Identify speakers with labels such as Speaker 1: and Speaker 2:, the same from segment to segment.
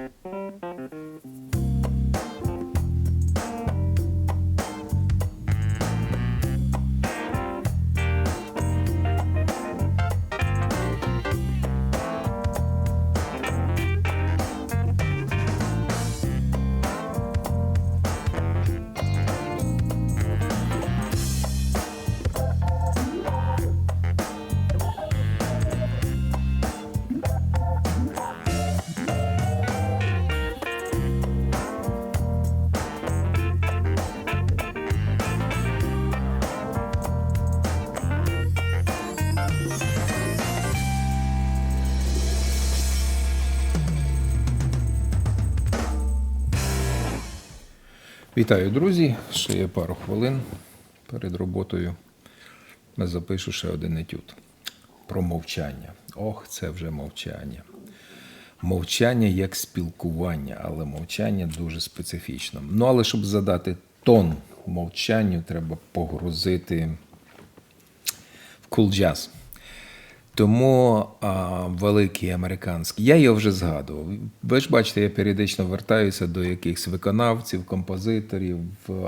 Speaker 1: Thank you. Вітаю, друзі! Ще є пару хвилин перед роботою. Запишу ще один етюд про мовчання. Ох, це вже мовчання. Мовчання як спілкування, але мовчання дуже специфічно. Ну, але щоб задати тон мовчанню, треба погрузити в кул джаз. Тому а, великий американський. Я його вже згадував. Ви ж бачите, я періодично вертаюся до якихось виконавців, композиторів,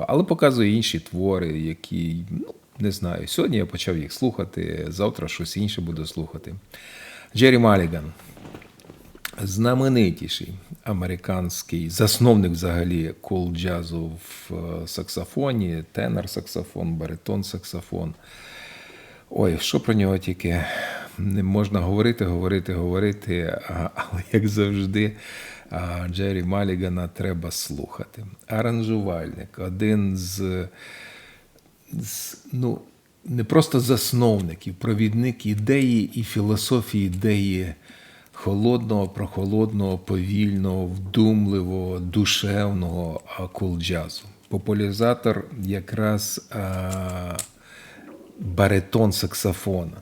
Speaker 1: але показую інші твори, які, ну, не знаю, сьогодні я почав їх слухати, завтра щось інше буду слухати. Джері Маліган, знаменитіший американський засновник взагалі кул джазу в е, саксофоні, тенор саксофон, баритон саксофон. Ой, що про нього тільки можна говорити, говорити, говорити, але як завжди, Джері Малігана треба слухати. Аранжувальник, один з, з ну, не просто засновників, провідник ідеї і філософії ідеї холодного, прохолодного, повільного, вдумливого, душевного кул-джазу. Популяризатор якраз а, баритон саксофона.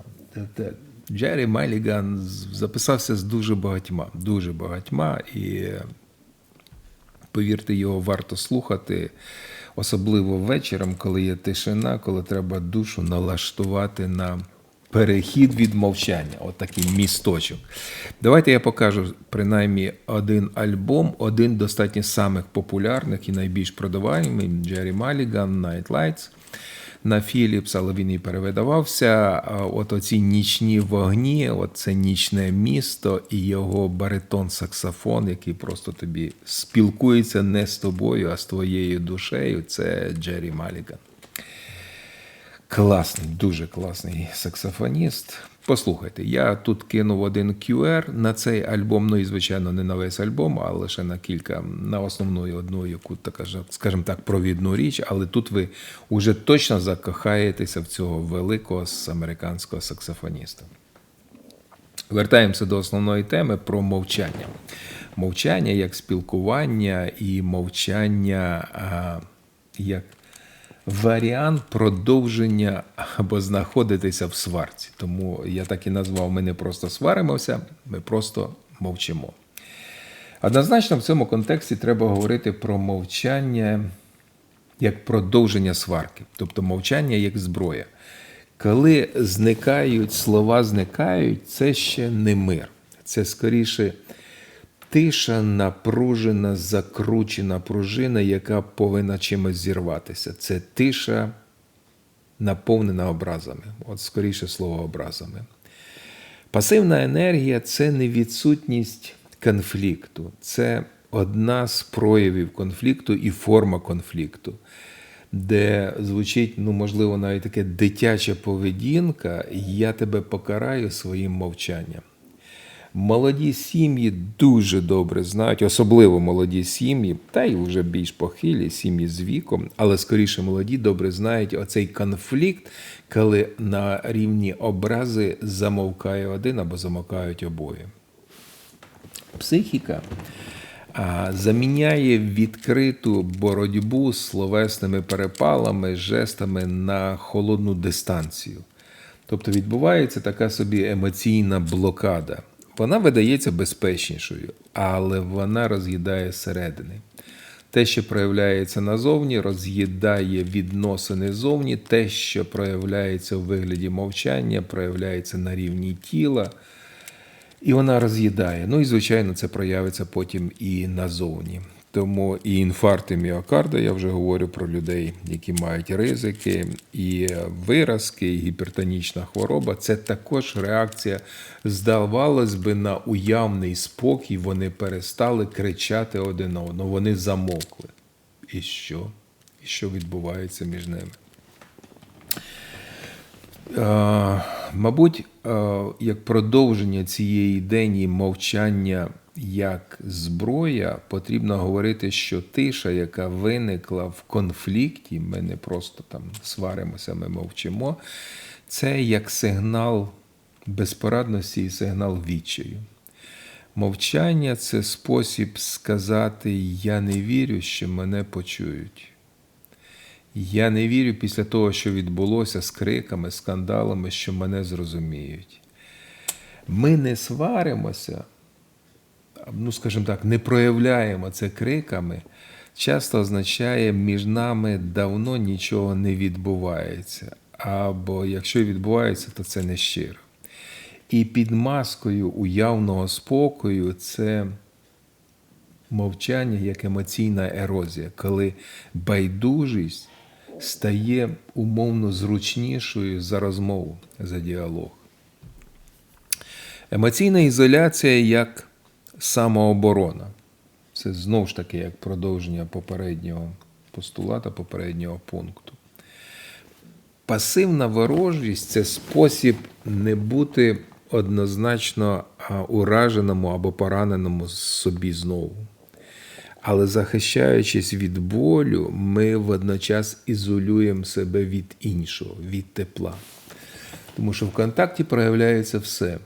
Speaker 1: Джері Меліган записався з дуже багатьма, дуже багатьма, і повірте, його варто слухати, особливо вечором, коли є тишина, коли треба душу налаштувати на перехід від мовчання, отакий місточок. Давайте я покажу принаймні один альбом, один достатньо самих популярних і найбільш продаваємий Джері Маліган Night Lights на Філіпс, але він і перевидавався. От оці нічні вогні, от це нічне місто і його баритон-саксофон, який просто тобі спілкується не з тобою, а з твоєю душею. Це Джері Маліган. Класний, дуже класний саксофоніст. Послухайте, я тут кинув один QR на цей альбом. Ну і звичайно, не на весь альбом, а лише на кілька, на основну одну, яку така скажімо так, провідну річ. Але тут ви вже точно закохаєтеся в цього великого американського саксофоніста. Вертаємося до основної теми про мовчання. Мовчання як спілкування і мовчання як варіант продовження або знаходитися в сварці. Тому я так і назвав: ми не просто сваримося, ми просто мовчимо. Однозначно, в цьому контексті треба говорити про мовчання як продовження сварки, тобто мовчання як зброя. Коли зникають слова, зникають, це ще не мир. Це скоріше тиша, напружена, закручена пружина, яка повинна чимось зірватися. Це тиша, наповнена образами. От скоріше слово образами. Пасивна енергія це не відсутність конфлікту, це одна з проявів конфлікту і форма конфлікту, де звучить, ну, можливо, навіть таке дитяча поведінка, я тебе покараю своїм мовчанням. Молоді сім'ї дуже добре знають, особливо молоді сім'ї, та й вже більш похилі сім'ї з віком, але скоріше молоді добре знають оцей конфлікт, коли на рівні образи замовкає один або замовкають обоє. Психіка заміняє відкриту боротьбу з словесними перепалами, жестами на холодну дистанцію. Тобто відбувається така собі емоційна блокада. Вона видається безпечнішою, але вона роз'їдає зсередини. Те, що проявляється назовні, роз'їдає відносини зовні, те, що проявляється у вигляді мовчання, проявляється на рівні тіла. І вона роз'їдає. Ну і, звичайно, це проявиться потім і назовні. Тому і інфаркти міокарда, я вже говорю про людей, які мають ризики, і виразки, і гіпертонічна хвороба це також реакція, здавалось би, на уявний спокій. Вони перестали кричати один одного, вони замовкли. І що? І що відбувається між ними? Е, Мабуть, е, як продовження цієї ідеї мовчання як зброя, потрібно говорити, що тиша, яка виникла в конфлікті, ми не просто там сваримося, ми мовчимо, це як сигнал безпорадності і сигнал відчаю. Мовчання це спосіб сказати Я не вірю, що мене почують. Я не вірю після того, що відбулося з криками, скандалами, що мене зрозуміють. Ми не сваримося, ну, скажімо так, не проявляємо це криками, часто означає, між нами давно нічого не відбувається. Або якщо відбувається, то це не щиро. І під маскою уявного спокою це мовчання як емоційна ерозія, коли байдужість стає умовно зручнішою за розмову, за діалог. Емоційна ізоляція як самооборона. Це знову ж таки як продовження попереднього постулата, попереднього пункту. Пасивна ворожість це спосіб не бути однозначно ураженому або пораненому собі знову. Але захищаючись від болю, ми водночас ізолюємо себе від іншого, від тепла. Тому що в контакті проявляється все.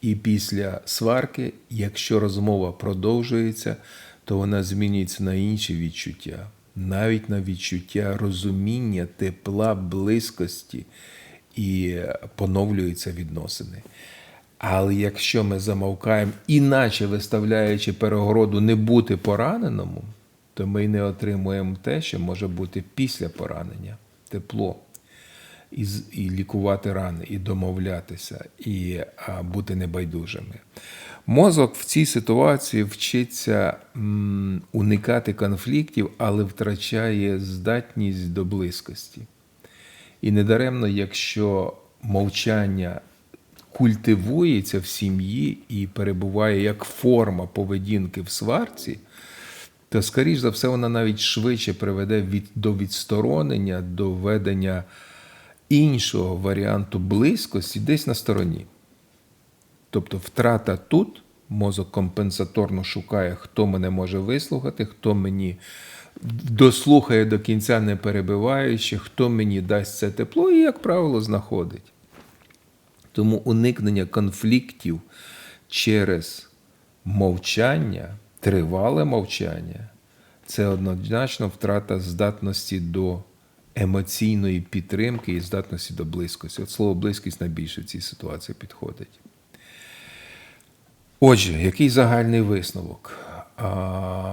Speaker 1: І після сварки, якщо розмова продовжується, то вона змінюється на інші відчуття, навіть на відчуття розуміння, тепла, близькості і поновлюються відносини. Але якщо ми замовкаємо, іначе виставляючи перегороду не бути пораненому, то ми й не отримуємо те, що може бути після поранення тепло. І, і лікувати рани, і домовлятися, і а, бути небайдужими. Мозок в цій ситуації вчиться м, уникати конфліктів, але втрачає здатність до близькості. І недаремно, якщо мовчання культивується в сім'ї і перебуває як форма поведінки в сварці, то, скоріш за все, вона навіть швидше приведе від, до відсторонення, до ведення іншого варіанту близькості десь на стороні. Тобто втрата тут, мозок компенсаторно шукає, хто мене може вислухати, хто мені дослухає до кінця, не перебиваючи, хто мені дасть це тепло, і, як правило, знаходить. Тому уникнення конфліктів через мовчання, тривале мовчання, це однозначно втрата здатності до емоційної підтримки і здатності до близькості. От слово близькість найбільше в цій ситуації підходить. Отже, який загальний висновок?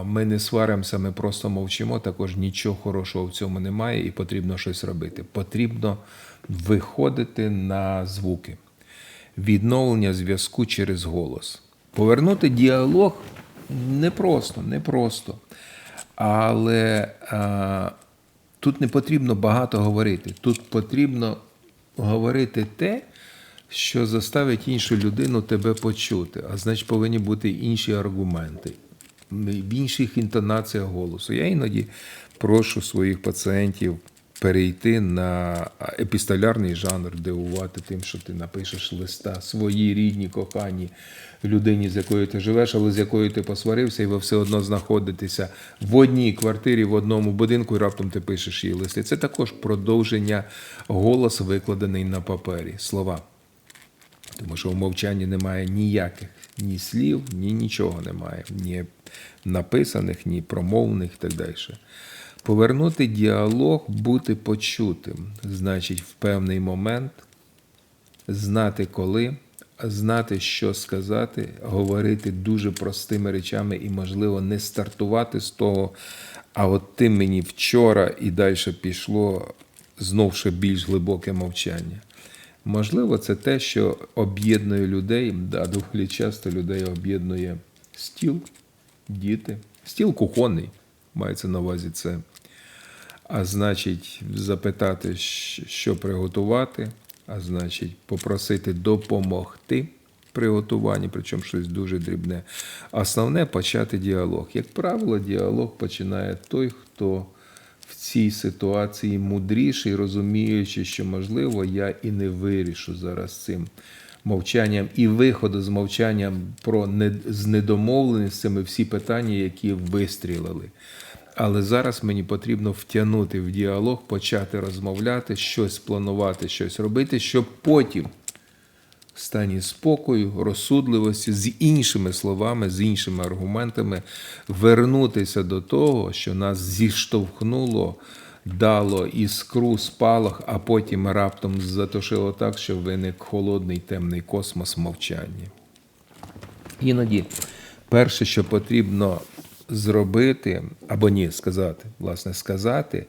Speaker 1: Ми не сваримося, ми просто мовчимо. Також нічого хорошого в цьому немає, і потрібно щось робити. Потрібно виходити на звуки, відновлення зв'язку через голос. Повернути діалог непросто, непросто. Але а, тут не потрібно багато говорити. Тут потрібно говорити те, що заставить іншу людину тебе почути. А значить, повинні бути інші аргументи, в інших інтонаціях голосу. Я іноді прошу своїх пацієнтів перейти на епістолярний жанр, дивувати тим, що ти напишеш листа своїй рідній, коханій людині, з якою ти живеш, але з якою ти посварився, і ви все одно знаходитеся в одній квартирі, в одному будинку, і раптом ти пишеш їй листи. Це також продовження голос, викладений на папері, слова. Тому що в мовчанні немає ніяких ні слів, ні нічого немає, ні написаних, ні промовних і так далі. Повернути діалог, бути почутим, значить, в певний момент знати коли, знати, що сказати, говорити дуже простими речами і, можливо, не стартувати з того, а от ти мені вчора і далі пішло знов ще більш глибоке мовчання. Можливо, це те, що об'єднує людей, да, доволі часто людей об'єднує стіл, діти, стіл кухонний, мається на увазі це. А значить, запитати, що приготувати, а значить, попросити допомогти при готуванні, причому щось дуже дрібне. Основне почати діалог. Як правило, діалог починає той, хто в цій ситуації мудріший, розуміючи, що можливо я і не вирішу зараз цим мовчанням і виходу з мовчанням про не, з недомовленостями всі питання, які вистрілили. Але зараз мені потрібно втягнути в діалог, почати розмовляти, щось планувати, щось робити, щоб потім в стані спокою, розсудливості, з іншими словами, з іншими аргументами вернутися до того, що нас зіштовхнуло, дало іскру, спалах, а потім раптом затушило так, що виник холодний темний космос мовчання. Іноді перше, що потрібно зробити, або ні, сказати, власне, сказати,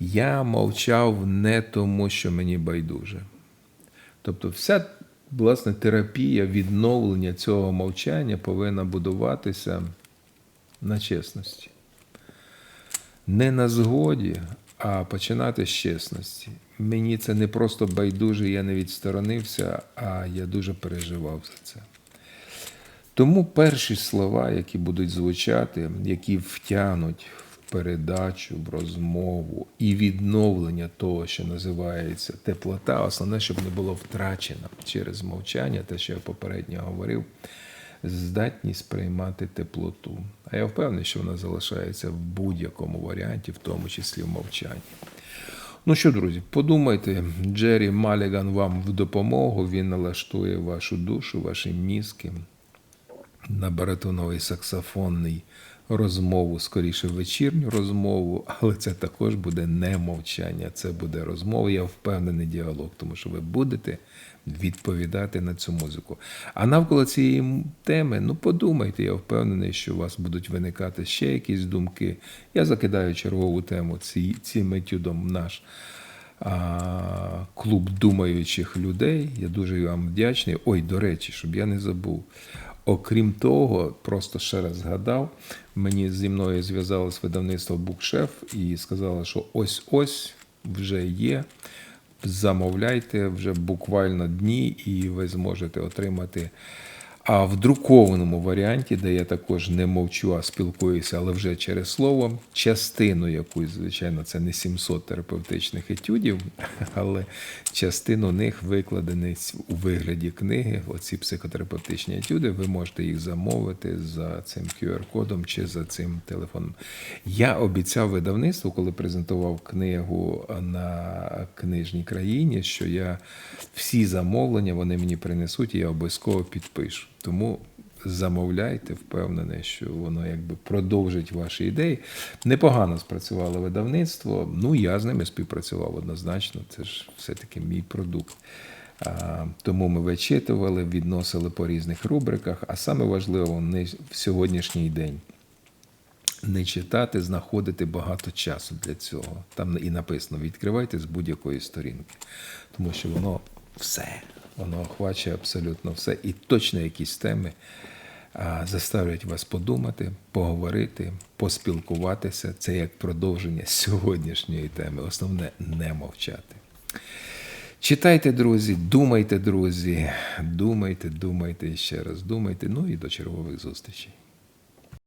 Speaker 1: я мовчав не тому, що мені байдуже. Тобто, вся власне терапія відновлення цього мовчання повинна будуватися на чесності. Не на згоді, а починати з чесності. Мені це не просто байдуже, я не відсторонився, а я дуже переживав за це. Тому перші слова, які будуть звучати, які втягнуть в передачу, в розмову і відновлення того, що називається теплота, основне, щоб не було втрачено через мовчання, те, що я попередньо говорив, здатність приймати теплоту. А я впевнений, що вона залишається в будь-якому варіанті, в тому числі в мовчанні. Ну що, друзі, подумайте, Джері Маліган вам в допомогу, він налаштує вашу душу, ваші мізки на баритоновий саксофонний розмову, скоріше вечірню розмову, але це також буде не мовчання, це буде розмова. Я впевнений діалог, тому що ви будете відповідати на цю музику. А навколо цієї теми, ну подумайте, я впевнений, що у вас будуть виникати ще якісь думки. Я закидаю чергову тему ці, цим етюдом наш клуб думаючих людей. Я дуже вам вдячний. Ой, до речі, щоб я не забув. Окрім того, просто ще раз згадав, мені зі мною зв'язалось видавництво Букшеф і сказали, що ось-ось вже є. Замовляйте вже буквально дні, і ви зможете отримати. А в друкованому варіанті, де я також не мовчу, а спілкуюся, але вже через слово, частину якусь, звичайно, це не 700 терапевтичних етюдів, але частину них викладені у вигляді книги. Оці психотерапевтичні етюди, ви можете їх замовити за цим QR-кодом чи за цим телефоном. Я обіцяв видавництву, коли презентував книгу на книжній країні, що я всі замовлення вони мені принесуть, і я обов'язково підпишу. Тому замовляйте, впевнений, що воно якби продовжить ваші ідеї. Непогано спрацювало видавництво. Ну, я з ними співпрацював однозначно. Це ж все-таки мій продукт. А, Тому ми вичитували, відносили по різних рубриках. А саме важливо не в сьогоднішній день не читати, знаходити багато часу для цього. Там і написано: відкривайте з будь-якої сторінки, тому що воно все, воно охвачує абсолютно все, і точно якісь теми заставлять вас подумати, поговорити, поспілкуватися. Це як продовження сьогоднішньої теми. Основне не мовчати. Читайте, друзі, думайте, друзі, думайте, думайте ще раз думайте. Ну і до чергових зустрічей.